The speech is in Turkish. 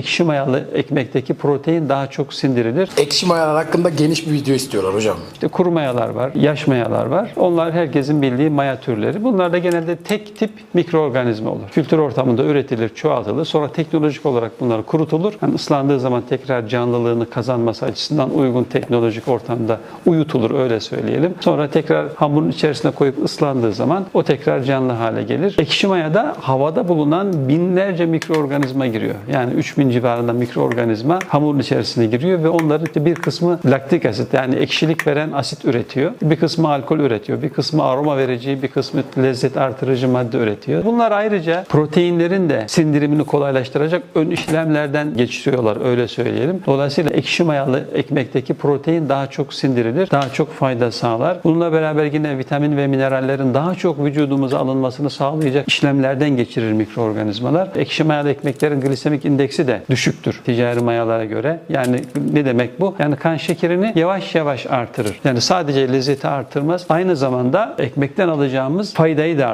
ekşi mayalı ekmekteki protein daha çok sindirilir. Ekşi mayalar hakkında geniş bir video istiyorlar hocam. İşte kuru mayalar var, yaş mayalar var. Onlar herkesin bildiği maya türleri. Bunlar da genelde tek tip mikroorganizma olur. Kültür ortamında üretilir, çoğaltılır. Sonra teknolojik olarak bunlar kurutulur. Yani ıslandığı zaman tekrar canlılığını kazanması açısından uygun teknolojik ortamda uyutulur öyle söyleyelim. Sonra tekrar hamurun içerisine koyup ıslandığı zaman o tekrar canlı hale gelir. Ekşi mayada havada bulunan binlerce mikroorganizma giriyor. Yani 3000 civarında mikroorganizma hamurun içerisine giriyor ve onların bir kısmı laktik asit yani ekşilik veren asit üretiyor. Bir kısmı alkol üretiyor. Bir kısmı aroma verici, bir kısmı lezzet artırıcı madde üretiyor. Bunlar ayrıca proteinlerin de sindirimini kolaylaştıracak ön işlemlerden geçiriyorlar öyle söyleyelim. Dolayısıyla ekşi mayalı ekmekteki protein daha çok sindirilir, daha çok fayda sağlar. Bununla beraber yine vitamin ve minerallerin daha çok vücudumuza alınmasını sağlayacak işlemlerden geçirir mikroorganizmalar. Ekşi mayalı ekmeklerin glisemik indeksi de düşüktür ticari mayalara göre. Yani ne demek bu? Yani kan şekerini yavaş yavaş artırır. Yani sadece lezzeti artırmaz. Aynı zamanda ekmekten alacağımız faydayı da artırır.